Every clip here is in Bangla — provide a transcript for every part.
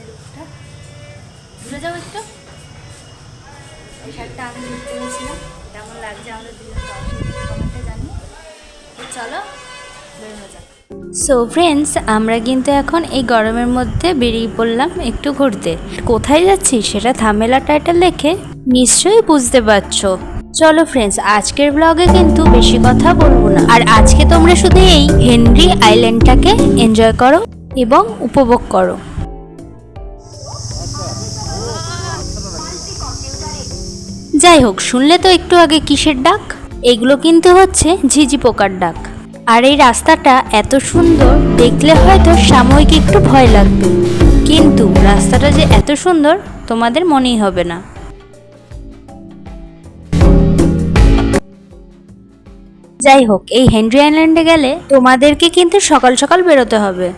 গায়ের রূপটা ঘুরে যাও একটু। শার্টটা আমি গেছিলাম কেমন লাগছে দুজন কমেন্টে জানি চলো বেরোনো যাক। সো ফ্রেন্ডস আমরা কিন্তু এখন এই গরমের মধ্যে বেরিয়ে পড়লাম একটু ঘুরতে। কোথায় যাচ্ছি সেটা থামেলা টাইটেল দেখে নিশ্চয়ই বুঝতে পারছ। চলো ফ্রেন্ডস আজকের ব্লগে কিন্তু বেশি কথা বলব না। আর আজকে তোমরা শুধু এই হেনরি আইল্যান্ডটাকে এনজয় করো এবং উপভোগ করো। যাই হোক শুনলে তো একটু আগে কিসের ডাক? এগুলো কিন্তু হচ্ছে ঝিঝি পোকার ডাক। আর এই রাস্তাটা এত সুন্দর, দেখলে হয়তো সাময়িক একটু ভয় লাগবে। কিন্তু রাস্তাটা যে এত সুন্দর, তোমাদের মনেই হবে না। যাই হোক এই হেনরি আইল্যান্ডে গেলে তোমাদেরকে কিন্তু সকাল সকাল বেরোতে হবে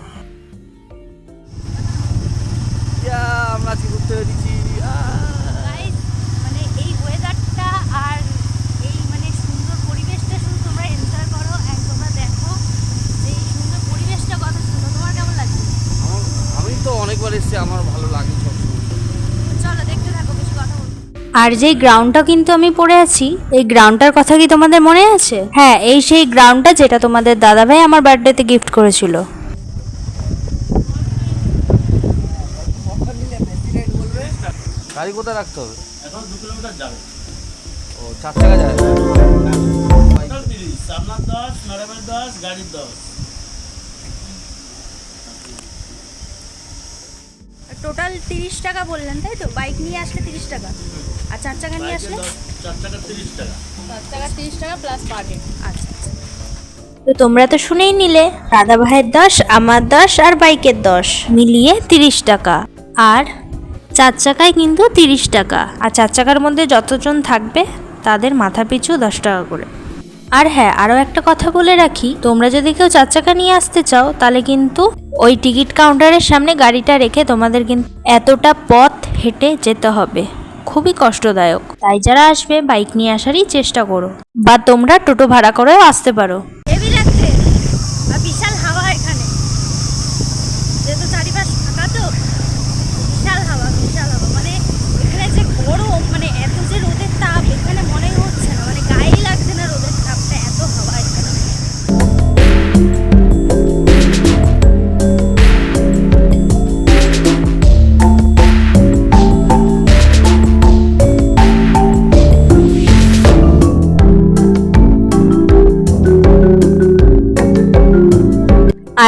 ইয়া, আমরা আজকে ঘুরতে বেরিয়েছি মানে এই ওয়েদারটা আর এই মানে সুন্দর পরিবেশটা শুধু তোমরা এনজয় করো আর তোমরা দেখো যে এই সুন্দর পরিবেশটা কথা শুনো তোমার কেমন লাগছে আমার আমি তো অনেকবার এসেছি আমার ভালো লাগে সবসময় চলো দেখতে থাকো কিছু কথা বলব আর যেই গ্রাউন্ডটা কিন্তু আমি পড়ে আছি এই গ্রাউন্ডটার কথা কি তোমাদের মনে আছে? হ্যাঁ এই সেই গ্রাউন্ডটা যেটা তোমাদের দাদাভাই আমার বার্থডেতে গিফট করেছিল। গাড়ি কোথায় রাখতে হবে? এখন দু কিলোমিটার যাবে। ও চার টাকা যায় আপনার দশ ম্যাডামের দশ গাড়ির দশ। টোটাল তিরিশ টাকা বললেন তাই তো? বাইক নিয়ে আসলে তিরিশ টাকা। আর চার চাকা নিয়ে আসলে? চার টাকা তিরিশ টাকা। চার টাকা তিরিশ টাকা প্লাস পার হেড আচ্ছা আচ্ছা। তো তোমরা তো শুনেই নিলে দাদা ভাইয়ের দশ আমার দশ আর বাইকের দশ মিলিয়ে তিরিশ টাকা। আর চার চাকায় কিন্তু তিরিশ টাকা। আর চার চাকার মধ্যে যতজন থাকবে তাদের মাথা পিছু দশ টাকা করে। আর হ্যাঁ আরও একটা কথা বলে রাখি, তোমরা যদি কেউ চার চাকা নিয়ে আসতে চাও, তাহলে কিন্তু ওই টিকিট কাউন্টারের সামনে গাড়িটা রেখে তোমাদের কিন্তু এতটা পথ হেঁটে যেতে হবে। খুবই কষ্টদায়ক। তাই যারা আসবে, বাইক নিয়ে আসারই চেষ্টা করো। বা তোমরা টোটো ভাড়া করেও আসতে পারো। লাগছে।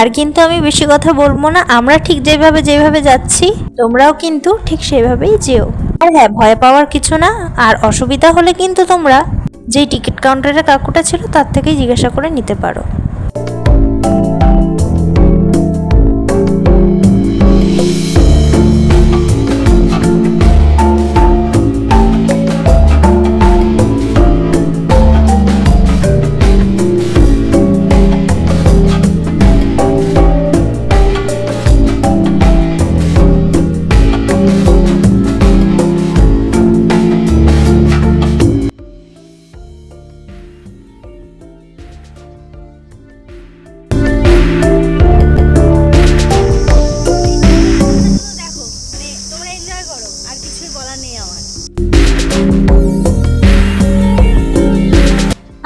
আর কিন্তু আমি বেশি কথা বলব না, আমরা ঠিক যেভাবে যেভাবে যাচ্ছি, তোমরাও কিন্তু ঠিক সেভাবেই যেও। আর হ্যাঁ ভয় পাওয়ার কিছু না, আর অসুবিধা হলে কিন্তু তোমরা যেই টিকিট কাউন্টারের কাকুটা ছিল তার থেকেই জিজ্ঞাসা করে নিতে পারো।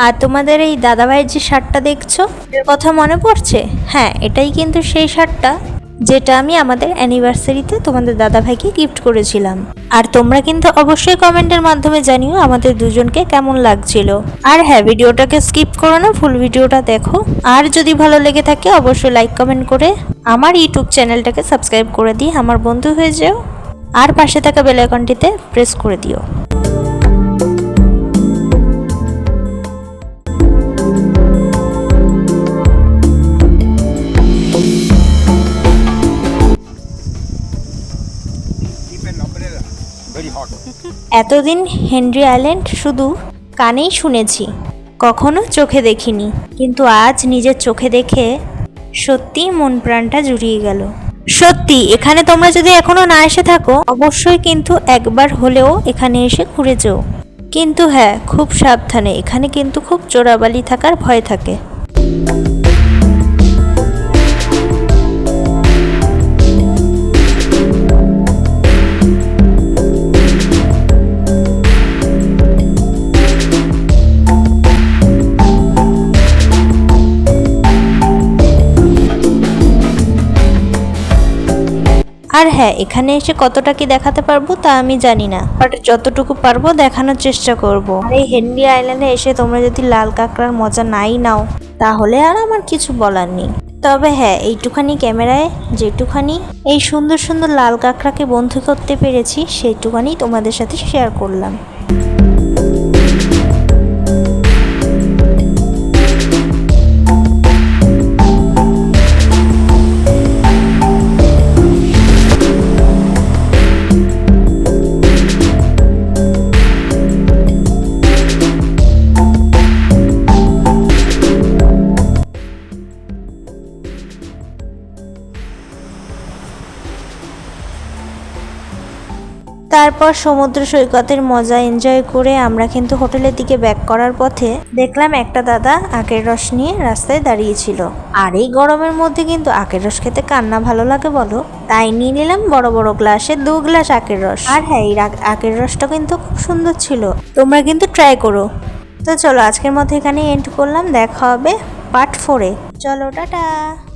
আর তোমাদের এই দাদাভাইয়ের যে শার্টটা দেখছ কথা মনে পড়ছে? হ্যাঁ এটাই কিন্তু সেই শার্টটা যেটা আমি আমাদের অ্যানিভার্সারিতে তোমাদের দাদাভাইকে গিফট করেছিলাম। আর তোমরা কিন্তু অবশ্যই কমেন্টের মাধ্যমে জানিও আমাদের দুজনকে কেমন লাগছিল। আর হ্যাঁ ভিডিওটাকে স্কিপ করো না ফুল ভিডিওটা দেখো। আর যদি ভালো লেগে থাকে, অবশ্যই লাইক কমেন্ট করে আমার ইউটিউব চ্যানেলটাকে সাবস্ক্রাইব করে দিয়ে আমার বন্ধু হয়ে যেও। আর পাশে থাকা বেল আইকনটিতে প্রেস করে দিও। এতদিন হেনরি আইল্যান্ড শুধু কানেই শুনেছি, কখনো চোখে দেখিনি। কিন্তু আজ নিজের চোখে দেখে সত্যি মন প্রাণটা জুড়িয়ে গেল। সত্যি, এখানে তোমরা যদি এখনও না এসে থাকো, অবশ্যই কিন্তু একবার হলেও এখানে এসে ঘুরে যেও। কিন্তু হ্যাঁ খুব সাবধানে, এখানে কিন্তু খুব চোরাবালি থাকার ভয় থাকে। হ্যাঁ এখানে এসে কতটা কি দেখাতে পারব তা আমি জানি না বাট যতটুকু পারব দেখানোর চেষ্টা করব। আর এই হেনরি আইল্যান্ডে এসে তোমরা যদি লাল কাঁকড়ার মজা নাই নাও, তাহলে আর আমার কিছু বলার নেই। তবে হ্যাঁ এইটুখানি ক্যামেরায় যেটুখানি এই সুন্দর সুন্দর লাল কাঁকড়াকে বন্ধু করতে পেরেছি, সেইটুখানি তোমাদের সাথে শেয়ার করলাম। তারপর সমুদ্র সৈকতের মজা এনজয় করে আমরা কিন্তু হোটেলের দিকে ব্যাক করার পথে দেখলাম একটা দাদা আখের রস নিয়ে রাস্তায় দাঁড়িয়েছিল। আর এই গরমের মধ্যে কিন্তু আখের রস খেতে কান্না ভালো লাগে বলো? তাই নিয়ে নিলাম বড় বড় গ্লাসে দু গ্লাস আখের রস। আর হ্যাঁ এই আখ- আখের রসটা কিন্তু খুব সুন্দর ছিল। তোমরা কিন্তু ট্রাই করো। তো চলো আজকের মধ্যে এখানে এন্ড করলাম। দেখা হবে পার্ট ফোরে চলো, টাটা!